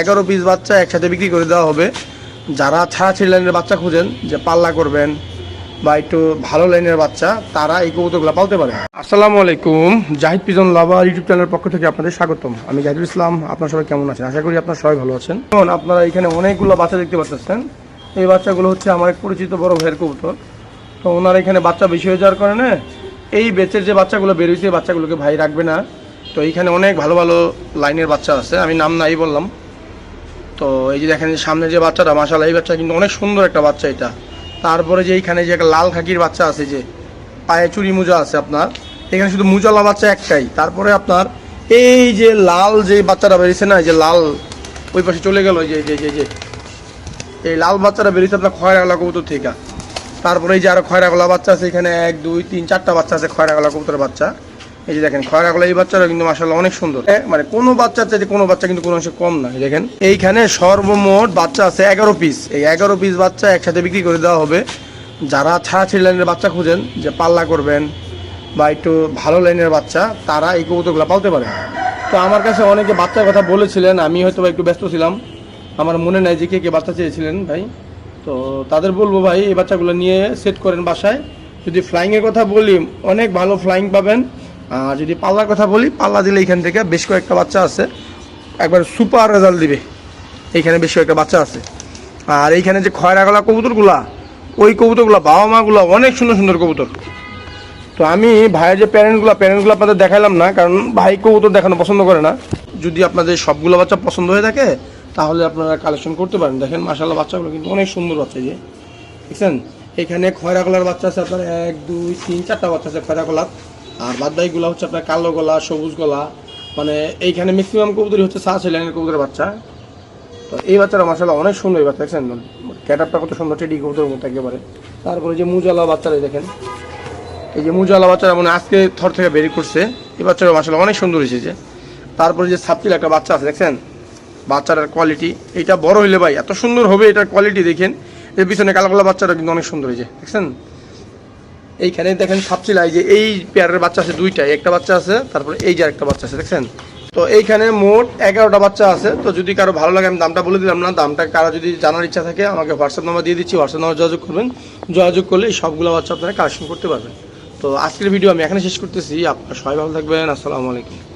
এগারো পিস বাচ্চা একসাথে বিক্রি করে দেওয়া হবে। যারা ছাড়া ছেড়ে লাইনের বাচ্চা খুঁজেন, যে পাল্লা করবেন বা একটু ভালো লাইনের বাচ্চা, তারা এই কবুতরগুলো পালতে পারে। আসসালামু আলাইকুম, জাহিদ পিজন লাভার ইউটিউব চ্যানেলের পক্ষ থেকে আপনাদের স্বাগতম। আমি জাহিদুল ইসলাম, আপনার সবাই কেমন আছেন? আশা করি আপনার সবাই ভালো আছেন। এখন আপনারা এখানে অনেকগুলো বাচ্চা দেখতে পাচ্ছেন। এই বাচ্চাগুলো হচ্ছে আমার এক পরিচিত বড় ভাইয়ের কবুতর। তো ওনার এখানে বাচ্চা বেশি হয়ে যাওয়ার কারণে এই বেচের যে বাচ্চাগুলো বেরোইছে এই বাচ্চাগুলোকে ভাই রাখবে না। তো এইখানে অনেক ভালো ভালো লাইনের বাচ্চা আছে, আমি নাম নাই বললাম। তো এই যে দেখেন সামনে যে বাচ্চাটা মাসাল্লাহ এই বাচ্চা কিন্তু অনেক সুন্দর একটা বাচ্চা এটা। তারপরে যে এইখানে যে একটা লাল খাকির বাচ্চা আছে যে পায়ে চুরি মোজা আছে আপনার, এখানে শুধু মুজালা বাচ্চা একটাই। তারপরে আপনার এই যে লাল যে বাচ্চাটা বেরিয়েছে না যে লাল, ওই পাশে চলে গেল যে যে যে যে, এই লাল বাচ্চাটা বেরিয়েছে আপনার খয়রাগলা কবুতর থেকে। তারপরে এই যে আরও খয়রাগলা বাচ্চা আছে, এখানে এক, দুই, তিন, চারটা বাচ্চা আছে খয়রাগলা কবুতরের বাচ্চা। এই যে দেখেন, খয়রাগলা এই বাচ্চারা কিন্তু মাসাল্লাহ অনেক সুন্দর। মানে কোনো বাচ্চার চাইতে কোনো বাচ্চা কিন্তু কোনো অংশে কম না দেখেন। এইখানে সর্বমোট বাচ্চা আছে এগারো পিস এই এগারো পিস বাচ্চা একসাথে বিক্রি করে দেওয়া হবে। যারা ছাড়া ছেড়ে লাইনের বাচ্চা খুঁজেন, যে পাল্লা করবেন বা একটু ভালো লাইনের বাচ্চা, তারা এই কবুতরগুলো পালতে পারে তো আমার কাছে অনেকে বাচ্চার কথা বলেছিলেন, আমি হয়তো একটু ব্যস্ত ছিলাম। আমার মনে নাই যে কে কে বাচ্চা চেয়েছিলেন ভাই। তো তাদের বলব ভাই, এই বাচ্চাগুলো নিয়ে সেট করেন বাসায়। যদি ফ্লাইংয়ের কথা বলি, অনেক ভালো ফ্লাইং পাবেন। আর যদি পাল্লার কথা বলি, পাল্লা দিলে এখান থেকে বেশ কয়েকটা বাচ্চা আছে। একবার সুপার রেজাল্ট দিবে। এইখানে বেশ কয়েকটা বাচ্চা আছে। আর এইখানে যে খয়রাগলা কবুতরগুলা, ওই কবুতরগুলা বাবা মাগুলো অনেক সুন্দর সুন্দর কবুতর। তো আমি ভাইয়ের যে প্যারেন্টগুলো প্যারেন্টগুলো আপনাদের দেখাইলাম না, কারণ ভাই কবুতর দেখানো পছন্দ করে না। যদি আপনাদের সবগুলো বাচ্চা পছন্দ হয়ে থাকে, তাহলে আপনারা কালেকশন করতে পারেন। দেখেন মাসাল্লাহ বাচ্চাগুলো কিন্তু অনেক সুন্দর বাচ্চা যে। দেখছেন? এখানে খয়রা কলার বাচ্চা আছে আপনার এক, দুই, তিন, চারটা বাচ্চা আছে খয়রা কলার আর বাদ বাকিগুলো হচ্ছে আপনার কালো গলা, সবুজ গলা মানে এইখানে ম্যাক্সিমাম কবুতরই হচ্ছে সাহা ছেলেনের কবুতরের বাচ্চা। তো এই বাচ্চারা মাসাল্লাহ অনেক সুন্দর এই বাচ্চা, দেখছেন? ক্যাটাপটা কত সুন্দর, টেডি কবুতরের মতো একেবারে। তারপরে যে মুজালা বাচ্চারা দেখেন। এই যে মুজালা বাচ্চারা মানে আজকে থর থেকে বের করছে। এই বাচ্চারা মাসাল্লাহ অনেক সুন্দর হয়েছে তারপরে যে সাপচিল একটা বাচ্চা আছে, দেখছেন? বাচ্চাটার কোয়ালিটি এটা বড় হইলে ভাই এত সুন্দর হবে এটার কোয়ালিটি দেখেন। এর পিছনে কালো কালো বাচ্চাটা কিন্তু অনেক সুন্দর হয়েছে, দেখছেন? এইখানে দেখেন সাপচিলা এই যে এই পেয়ারের বাচ্চা আছে দুইটাই, একটা বাচ্চা আছে, তারপরে এই যে একটা বাচ্চা আছে, দেখছেন? তো এইখানে মোট এগারোটা বাচ্চা আছে, তো যদি কারও ভালো লাগে, আমি দামটা বলে দিলাম না, দামটা কারও যদি জানার ইচ্ছা থাকে, আমাকে হোয়াটসঅ্যাপ নাম্বার দিয়ে দিচ্ছি, হোয়াটসঅ্যাপ নাম্বার যোগাযোগ করবেন। যোগাযোগ করলে এই সবগুলো বাচ্চা আপনারা কালেকশন করতে পারবেন। তো আজকের ভিডিও আমি এখানে শেষ করতেছি, আপনারা সবাই ভালো থাকবেন, আসসালামু আলাইকুম।